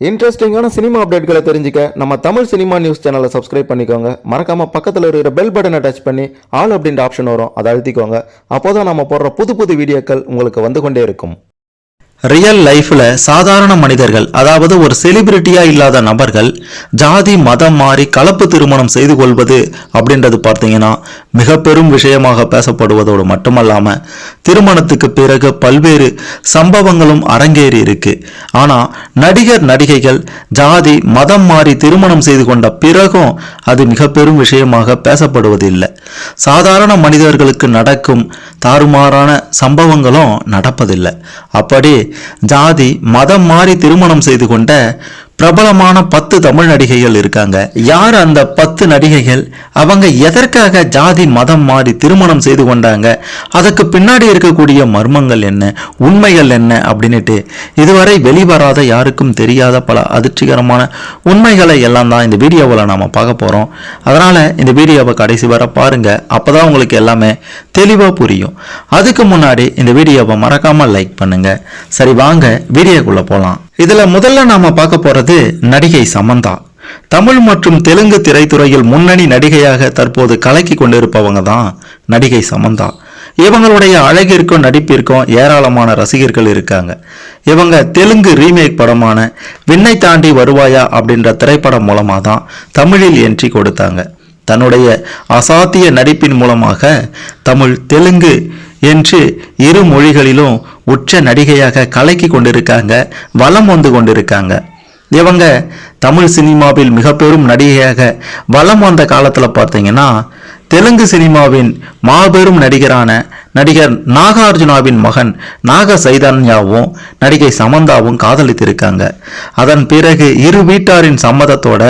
இன்ட்ரெஸ்டிங்கான சினிமா அப்டேட்களை தெரிஞ்சுக்க நம்ம தமிழ் சினிமா நியூஸ் சேனலை சப்ஸ்கிரைப் பண்ணிக்கோங்க. மறக்காம பக்கத்தில் இருக்கிற பெல் பட்டனை டச் பண்ணி ஆல் அப்படின்ற ஆப்ஷன் வரும். அதை அழுத்திக்கோங்க. அப்போதான் நம்ம போடுற புது புது வீடியோக்கள் உங்களுக்கு வந்து கொண்டே இருக்கும். ரியல் லைஃப்பில் சாதாரண மனிதர்கள் அதாவது ஒரு செலிபிரிட்டியாக இல்லாத நபர்கள் ஜாதி மதம் மாறி கலப்பு திருமணம் செய்து கொள்வது அப்படின்றது பார்த்தீங்கன்னா மிக பெரும் விஷயமாக பேசப்படுவதோடு மட்டுமல்லாமல் திருமணத்துக்கு பிறகு பல்வேறு சம்பவங்களும் அரங்கேறி இருக்கு. ஆனால் நடிகர் நடிகைகள் ஜாதி மதம் மாறி திருமணம் செய்து கொண்ட பிறகும் அது மிக பெரும் விஷயமாக பேசப்படுவது இல்லை சாதாரண மனிதர்களுக்கு நடக்கும் தாறுமாறான சம்பவங்களும் நடப்பதில்லை. அப்படி ஜாதி மதம் மாறி திருமணம் செய்து கொண்ட பிரபலமான பத்து தமிழ் நடிகைகள் இருக்காங்க. யார் அந்த பத்து நடிகைகள்? அவங்க எதற்காக ஜாதி மதம் மாறி திருமணம் செய்து கொண்டாங்க? அதுக்கு பின்னாடி இருக்கக்கூடிய மர்மங்கள் என்ன? உண்மைகள் என்ன? அப்படின்னுட்டு இதுவரை வெளிவராத யாருக்கும் தெரியாத பல அதிர்ச்சிகரமான உண்மைகளை எல்லாம் தான் இந்த வீடியோவில் நாம பார்க்க போறோம். அதனால இந்த வீடியோவை கடைசி வரை பாருங்க. அப்பதான் உங்களுக்கு எல்லாமே தெளிவா புரியும். அதுக்கு முன்னாடி இந்த வீடியோவை மறக்காம லைக் பண்ணுங்க. சரி வாங்க வீடியோக்குள்ள போலாம். இதுல முதல்ல நாம பார்க்க போறது நடிகை சமந்தா. தமிழ் மற்றும் தெலுங்கு திரைத்துறையில் முன்னணி நடிகையாக தற்போது கலக்கி கொண்டிருப்பவங்க தான் நடிகை சமந்தா. இவங்களுடைய அழகிற்கும் நடிப்பிற்கும் ஏராளமான ரசிகர்கள் இருக்காங்க. இவங்க தெலுங்கு ரீமேக் படமான விண்ணை தாண்டி வருவாயா அப்படின்ற திரைப்படம் மூலமாக தான் தமிழில் என்ட்ரி கொடுத்தாங்க. தன்னுடைய அசாத்திய நடிப்பின் மூலமாக தமிழ் தெலுங்கு என்று இரு மொழிகளிலும் உச்ச நடிகையாக கலக்கி கொண்டிருக்காங்க வலம் வந்து கொண்டிருக்காங்க. இவங்க தமிழ் சினிமாவில் மிக பெரும் நடிகையாக வலம் வந்த காலத்தில் பார்த்தீங்கன்னா தெலுங்கு சினிமாவின் மாபெரும் நடிகரான நடிகர் நாகார்ஜுனாவின் மகன் நாக சைதன்யாவும் நடிகை சமந்தாவும் காதலித்திருக்காங்க. அதன் பிறகு இரு வீட்டாரின் சம்மதத்தோட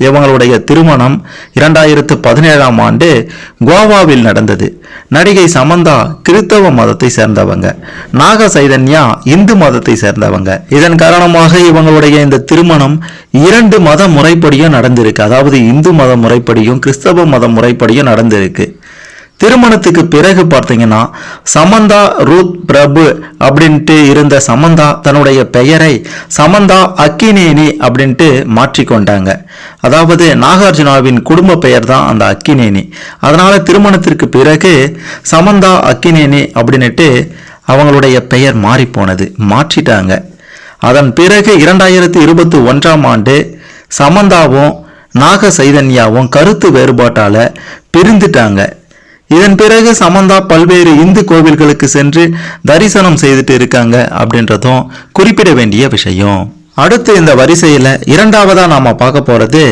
இவங்களுடைய திருமணம் இரண்டாயிரத்து பதினேழாம் ஆண்டு கோவாவில் நடந்தது. நடிகை சமந்தா கிறிஸ்தவ மதத்தை சேர்ந்தவங்க. நாக சைதன்யா இந்து மதத்தை சேர்ந்தவங்க. இதன் காரணமாக இவங்களுடைய இந்த திருமணம் இரண்டு மத முறைப்படியும் நடந்திருக்கு. அதாவது இந்து மத முறைப்படியும் கிறிஸ்தவ மத முறைப்படியும் நடந்திருக்கு. திருமணத்துக்கு பிறகு பார்த்தீங்கன்னா சமந்தா ரூத் பிரபு அப்படின்ட்டு இருந்த சமந்தா தன்னுடைய பெயரை சமந்தா அக்கினேனி அப்படின்ட்டு மாற்றிக்கொண்டாங்க. அதாவது நாகார்ஜுனாவின் குடும்ப பெயர் தான் அந்த அக்கினேனி. அதனால திருமணத்திற்கு பிறகு சமந்தா அக்கினேனி அப்படின்னுட்டு அவங்களுடைய பெயர் மாறி போனது மாற்றிட்டாங்க. அதன் பிறகு இரண்டாயிரத்தி இருபத்தி ஒன்றாம் ஆண்டு சமந்தாவும் நாக சைதன்யாவும் கருத்து வேறுபாட்டால் பிரிந்துட்டாங்க. இதன் பிறகு சமந்தா பல்வேறு இந்து கோவில்களுக்கு சென்று தரிசனம் செய்துட்டு இருக்காங்க அப்படின்றதும் குறிப்பிட வேண்டிய விஷயம். அடுத்து இந்த வரிசையில் இரண்டாவதா நாம பார்க்க போறது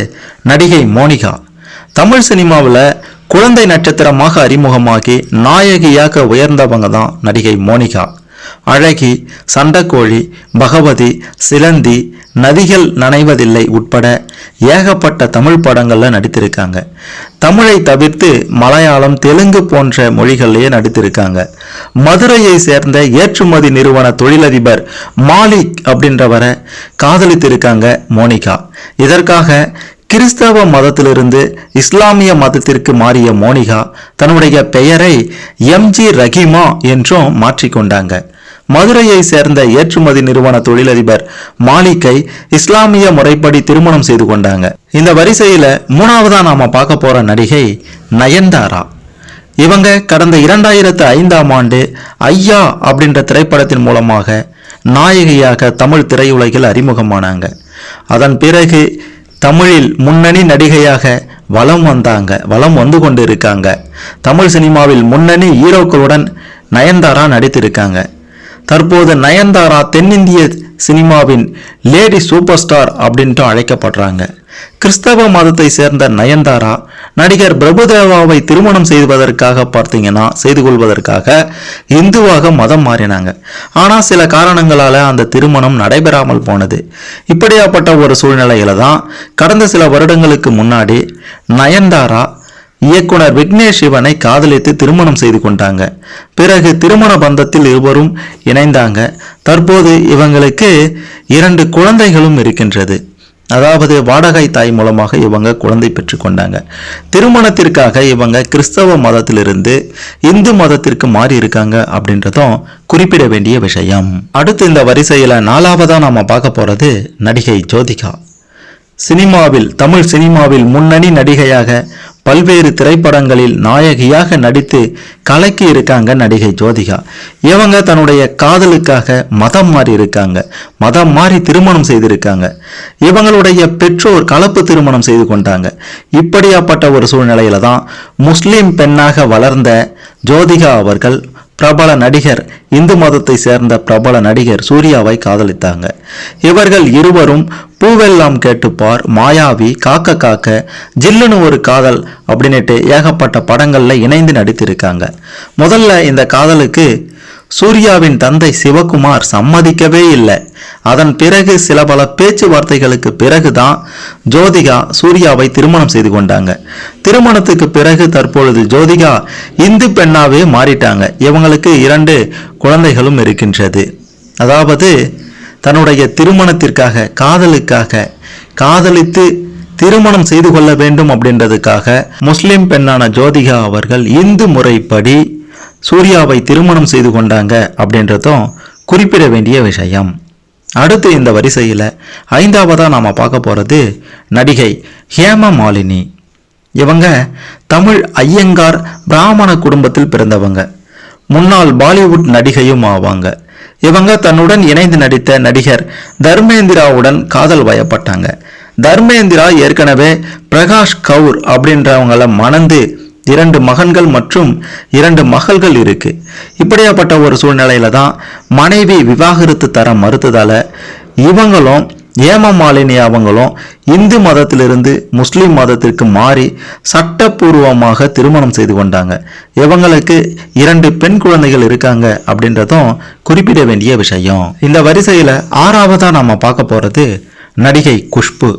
நடிகை மோனிகா. தமிழ் சினிமாவில் குழந்தை நட்சத்திரமாக அறிமுகமாகி நாயகியாக உயர்ந்தவங்க தான் நடிகை மோனிகா. அழகி சண்டக்கோழி பகவதி சிலந்தி நதிகள் நனைவதில்லை உட்பட ஏகப்பட்ட தமிழ் படங்கள்ல நடித்திருக்காங்க. தமிழை தவிர்த்து மலையாளம் தெலுங்கு போன்ற மொழிகள்லேயே நடித்திருக்காங்க. மதுரையை சேர்ந்த ஏற்றுமதி நிறுவன தொழிலதிபர் மாலிக் அப்படின்றவரை காதலித்திருக்காங்க மோனிகா. இதற்காக கிறிஸ்தவ மதத்திலிருந்து இஸ்லாமிய மதத்திற்கு மாறிய மோனிகா தன்னுடைய பெயரை எம்ஜி ரஹீமா என்றும் மாற்றிக்கொண்டாங்க. மதுரையை சேர்ந்த ஏற்றுமதி நிறுவன தொழிலதிபர் மாலிக்கை இஸ்லாமிய முறைப்படி திருமணம் செய்து கொண்டாங்க. இந்த வரிசையில மூணாவதா நாம பார்க்க போற நடிகை நயன்தாரா. இவங்க கடந்த இரண்டாயிரத்து ஐந்தாம் ஆண்டு ஐயா அப்படின்ற திரைப்படத்தின் மூலமாக நாயகியாக தமிழ் திரையுலகில் அறிமுகமானாங்க. அதன் பிறகு தமிழில் முன்னணி நடிகையாக வலம் வந்தாங்க வலம் வந்து கொண்டு இருக்காங்க. தமிழ் சினிமாவில் முன்னணி ஹீரோக்களுடன் நயன்தாரா நடித்திருக்காங்க. தற்போது நயன்தாரா தென்னிந்திய சினிமாவின் லேடி சூப்பர் ஸ்டார் அப்படின்ட்டு அழைக்கப்படுறாங்க. கிறிஸ்தவ மதத்தை சேர்ந்த நயன்தாரா நடிகர் பிரபுதேவாவை திருமணம் செய்வதற்காக பார்த்தீங்கன்னா செய்து கொள்வதற்காக இந்துவாக மதம் மாறினாங்க. ஆனால் சில காரணங்களால் அந்த திருமணம் நடைபெறாமல் போனது. இப்படியாப்பட்ட ஒரு சூழ்நிலையில தான் கடந்த சில வருடங்களுக்கு முன்னாடி நயன்தாரா இயக்குனர் விக்னேஷ் சிவனை காதலித்து திருமணம் செய்து கொண்டாங்க. பிறகு திருமண பந்தத்தில் இருவரும் இணைந்தாங்க. தற்போது இவங்களுக்கு இரண்டு குழந்தைகளும் இருக்கின்றது. அதாவது வாடகை தாய் மூலமாக இவங்க குழந்தை பெற்றுக்கொண்டாங்க திருமணத்திற்காக இவங்க கிறிஸ்தவ மதத்திலிருந்து இந்து மதத்திற்கு மாறி இருக்காங்க அப்படின்றதும் குறிப்பிட வேண்டிய விஷயம். அடுத்து இந்த வரிசையில் நாலாவதாக நாம் பார்க்க போகிறது நடிகை ஜோதிகா. சினிமாவில் தமிழ் சினிமாவில் முன்னணி நடிகையாக பல்வேறு திரைப்படங்களில் நாயகியாக நடித்து கலக்கி இருக்காங்க நடிகை ஜோதிகா. இவங்க தன்னுடைய காதலுக்காக மதம் மாறி இருக்காங்க. மதம் மாறி திருமணம் செய்திருக்காங்க. இவங்களுடைய பெற்றோர் கலப்பு திருமணம் செய்து கொண்டாங்க. இப்படியாப்பட்ட ஒரு சூழ்நிலையில தான் முஸ்லீம் பெண்ணாக வளர்ந்த ஜோதிகா அவர்கள் பிரபல நடிகர் இந்து மதத்தை சேர்ந்த பிரபல நடிகர் சூர்யாவை காதலித்தாங்க. இவர்கள் இருவரும் பூவெல்லாம் கேட்டுப்பார் மாயாவி காக்க காக்க ஜில்லுன்னு ஒரு காதல் அப்படின்னுட்டு ஏகப்பட்ட படங்களில் இணைந்து நடித்திருக்காங்க. முதல்ல இந்த காதலுக்கு சூர்யாவின் தந்தை சிவகுமார் சம்மதிக்கவே இல்லை. அதன் பிறகு சில பல பேச்சுவார்த்தைகளுக்கு பிறகுதான் ஜோதிகா சூர்யாவை திருமணம் செய்து கொண்டாங்க. திருமணத்துக்கு பிறகு தற்பொழுது ஜோதிகா இந்து பெண்ணாவே மாறிட்டாங்க. இவங்களுக்கு இரண்டு குழந்தைகளும் இருக்கின்றது. அதாவது தன்னுடைய திருமணத்திற்காக காதலுக்காக காதலித்து திருமணம் செய்து கொள்ள வேண்டும் அப்படின்றதுக்காக முஸ்லிம் பெண்ணான ஜோதிகா அவர்கள் இந்து முறைப்படி சூர்யாவை திருமணம் செய்து கொண்டாங்க அப்படின்றதும் குறிப்பிட வேண்டிய விஷயம். அடுத்து இந்த வரிசையில் ஐந்தாவதா நாம பார்க்க போறது நடிகை ஹேம மாலினி. இவங்க தமிழ் ஐயங்கார் பிராமண குடும்பத்தில் பிறந்தவங்க. முன்னாள் பாலிவுட் நடிகையும் ஆவாங்க. இவங்க தன்னுடன் இணைந்து நடித்த நடிகர் தர்மேந்திராவுடன் காதல் வயப்பட்டாங்க. தர்மேந்திரா ஏற்கனவே பிரகாஷ் கவுர் அப்படின்றவங்கள மணந்து இரண்டு மகன்கள் மற்றும் இரண்டு மகள்கள் இருக்கு. இப்படியாப்பட்ட ஒரு சூழ்நிலையில தான் மனைவி விவாகரத்து தர மறுத்ததால இவங்களும் ஏம மாலினி அவங்களும் இந்து மதத்திலிருந்து முஸ்லீம் மதத்திற்கு மாறி சட்டப்பூர்வமாக திருமணம் செய்து கொண்டாங்க. இவங்களுக்கு இரண்டு பெண் குழந்தைகள் இருக்காங்க அப்படின்றதும் குறிப்பிட வேண்டிய விஷயம். இந்த வரிசையில் ஆறாவதாக நம்ம பார்க்க போகிறது நடிகை குஷ்பு.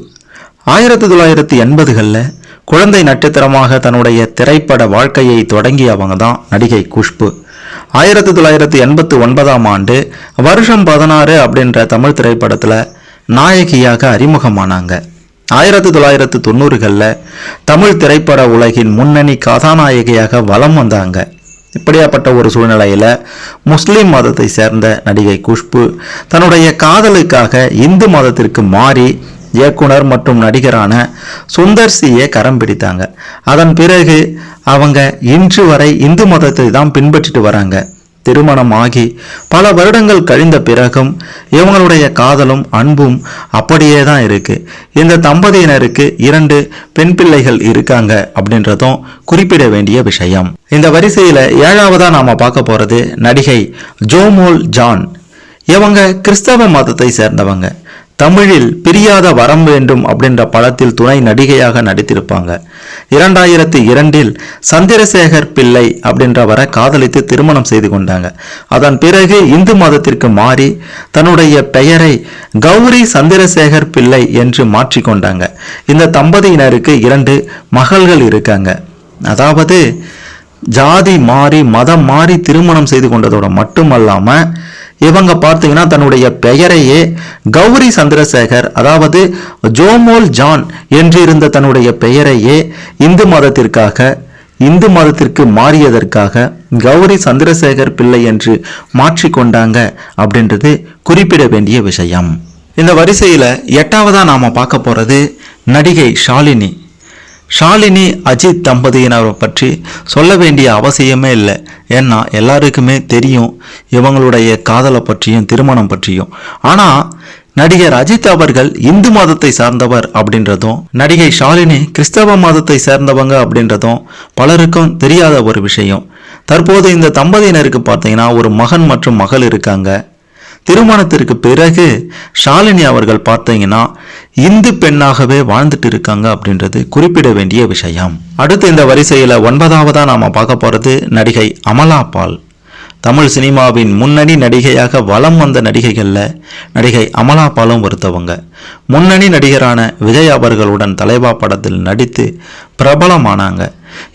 ஆயிரத்தி தொள்ளாயிரத்தி எண்பதுகளில் குழந்தை நட்சத்திரமாக தன்னுடைய திரைப்பட வாழ்க்கையை தொடங்கியவங்க தான் நடிகை குஷ்பு. ஆயிரத்தி தொள்ளாயிரத்தி எண்பத்தி ஒன்பதாம் ஆண்டு வருஷம் பதினாறு அப்படின்ற தமிழ் திரைப்படத்தில் நாயகியாக அறிமுகமானாங்க. ஆயிரத்தி தொள்ளாயிரத்து தொண்ணூறுகளில் தமிழ் திரைப்பட உலகின் முன்னணி கதாநாயகியாக வலம் வந்தாங்க. இப்படியாப்பட்ட ஒரு சூழ்நிலையில் முஸ்லீம் மதத்தை சேர்ந்த நடிகை குஷ்பு தன்னுடைய காதலுக்காக இந்து மதத்திற்கு மாறி இயக்குனர் மற்றும் நடிகரான சுந்தர் சியை கரம் பிடித்தாங்க. அதன் பிறகு அவங்க இன்று வரை இந்து மதத்தை தான் பின்பற்றிட்டு வராங்க. திருமணம் ஆகி பல வருடங்கள் கழிந்த பிறகும் இவங்களுடைய காதலும் அன்பும் அப்படியே தான் இருக்கு. இந்த தம்பதியினருக்கு இரண்டு பெண் பிள்ளைகள் இருக்காங்க அப்படின்றதும் குறிப்பிட வேண்டிய விஷயம். இந்த வரிசையில ஏழாவதா நாம பார்க்க போறது நடிகை ஜோமோல் ஜான். இவங்க கிறிஸ்தவ மதத்தை சேர்ந்தவங்க. தமிழில் பிரியாத வரம் வேண்டும் அப்படின்ற படத்தில் துணை நடிகையாக நடித்திருப்பாங்க. இரண்டாயிரத்தி இரண்டில் சந்திரசேகர் பிள்ளை அப்படின்றவரை காதலித்து திருமணம் செய்து கொண்டாங்க. அதன் பிறகு இந்து மதத்திற்கு மாறி தன்னுடைய பெயரை கௌரி சந்திரசேகர் பிள்ளை என்று மாற்றிக்கொண்டாங்க இந்த தம்பதியினருக்கு இரண்டு மகள்கள் இருக்காங்க. அதாவது ஜாதி மாறி மதம் மாறி திருமணம் செய்து கொண்டதோட மட்டுமல்லாம இவங்க பார்த்தீங்கன்னா தன்னுடைய பெயரையே கௌரி சந்திரசேகர் அதாவது ஜோமோல் ஜான் என்று இருந்த தன்னுடைய பெயரையே இந்து மதத்திற்காக இந்து மதத்திற்கு மாறியதற்காக கௌரி சந்திரசேகர் பிள்ளை என்று மாற்றிக்கொண்டாங்க அப்படின்றது குறிப்பிட வேண்டிய விஷயம். இந்த வரிசையில் எட்டாவதாக நாம் பார்க்க போகிறது நடிகை ஷாலினி. ஷாலினி அஜித் தம்பதியினரை பற்றி சொல்ல வேண்டிய அவசியமே இல்லை. ஏன்னா எல்லாருக்குமே தெரியும் இவங்களுடைய காதலை பற்றியும் திருமணம் பற்றியும். ஆனால் நடிகர் அஜித் அவர்கள் இந்து மதத்தை சார்ந்தவர் அப்படின்றதும் நடிகை ஷாலினி கிறிஸ்தவ மதத்தை சேர்ந்தவங்க அப்படின்றதும் பலருக்கும் தெரியாத ஒரு விஷயம். தற்போது இந்த தம்பதியினருக்கு பார்த்தீங்கன்னா ஒரு மகன் மற்றும் மகள் இருக்காங்க. திருமணத்திற்கு பிறகு ஷாலினி அவர்கள் பார்த்தீங்கன்னா இந்து பெண்ணாகவே வாழ்ந்துட்டு இருக்காங்க அப்படின்றது குறிப்பிட வேண்டிய விஷயம். அடுத்து இந்த வரிசையில் ஒன்பதாவதாக நாம் பார்க்க போகிறது நடிகை அமலா பால். தமிழ் சினிமாவின் முன்னணி நடிகையாக வலம் வந்த நடிகைகளில் நடிகை அமலா பாலும் ஒருத்தவங்க. முன்னணி நடிகரான விஜய் அவர்களுடன் தலைவா படத்தில் நடித்து பிரபலமானாங்க.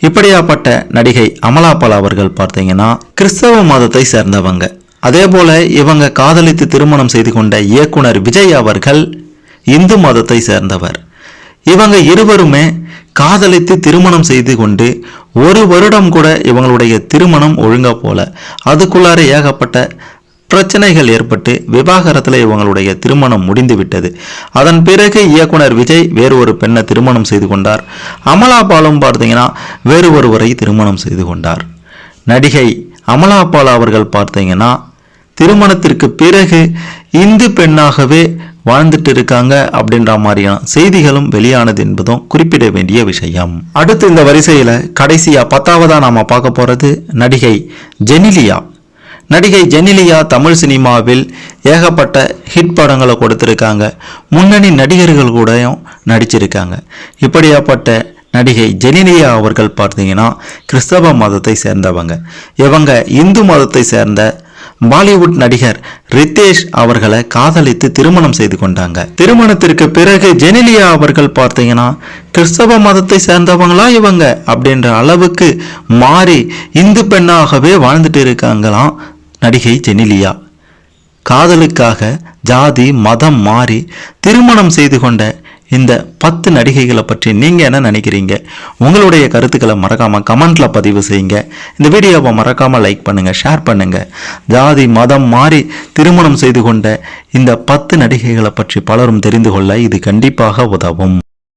இப்படியாப்பட்ட நடிகை அமலா பால் அவர்கள் பார்த்தீங்கன்னா கிறிஸ்தவ மதத்தை சேர்ந்தவங்க. அதே போல இவங்க காதலித்து திருமணம் செய்து கொண்ட இயக்குனர் விஜய் அவர்கள் இந்து மதத்தை சேர்ந்தவர். இவங்க இருவருமே காதலித்து திருமணம் செய்து கொண்டு ஒரு வருடம் கூட இவங்களுடைய திருமணம் ஒழுங்கா போல. அதுக்குள்ளார ஏகப்பட்ட பிரச்சனைகள் ஏற்பட்டு விவாகரத்தில் இவங்களுடைய திருமணம் முடிந்து விட்டது. அதன் பிறகு இயக்குனர் விஜய் வேறு ஒரு பெண்ணை திருமணம் செய்து கொண்டார். அமலா பாலும் பார்த்தீங்கன்னா வேறு ஒருவரை திருமணம் செய்து கொண்டார். நடிகை அமலா பால் அவர்கள் பார்த்தீங்கன்னா திருமணத்திற்கு பிறகு இந்து பெண்ணாகவே வாழ்ந்துட்டு இருக்காங்க அப்படின்ற மாதிரியான செய்திகளும் வெளியானது என்பதும் குறிப்பிட வேண்டிய விஷயம். அடுத்து இந்த வரிசையில் கடைசியாக பத்தாவதாக நாம் பார்க்க போகிறது நடிகை ஜெனிலியா. நடிகை ஜெனிலியா தமிழ் சினிமாவில் ஏகப்பட்ட ஹிட் படங்களை கொடுத்துருக்காங்க. முன்னணி நடிகர்கள் கூடயும் நடிச்சிருக்காங்க. இப்படியாப்பட்ட நடிகை ஜெனிலியா அவர்கள் பார்த்தீங்கன்னா கிறிஸ்தவ மதத்தை சேர்ந்தவங்க. இவங்க இந்து மதத்தை சேர்ந்த பாலிவுட் நடிகர் ரித்தேஷ் அவர்களை காதலித்து திருமணம் செய்து கொண்டாங்க. திருமணத்திற்கு பிறகு ஜெனிலியா அவர்கள் பார்த்தீங்கன்னா கிறிஸ்தவ மதத்தை சேர்ந்தவங்களா இவங்க அப்படின்ற அளவுக்கு மாறி இந்து பெண்ணாகவே வாழ்ந்துட்டு இருக்காங்களாம் நடிகை ஜெனிலியா. காதலுக்காக ஜாதி மதம் மாறி திருமணம் செய்து கொண்ட இந்த பத்து நடிகைகளை பற்றி நீங்கள் என்ன நினைக்கிறீங்க? உங்களுடைய கருத்துக்களை மறக்காமல் கமெண்ட்டில் பதிவு செய்யுங்க. இந்த வீடியோவை மறக்காமல் லைக் பண்ணுங்கள் ஷேர் பண்ணுங்கள் ஜாதி மதம் மாறி திருமணம் செய்து கொண்ட இந்த பத்து நடிகைகளை பற்றி பலரும் தெரிந்து கொள்ள இது கண்டிப்பாக உதவும்.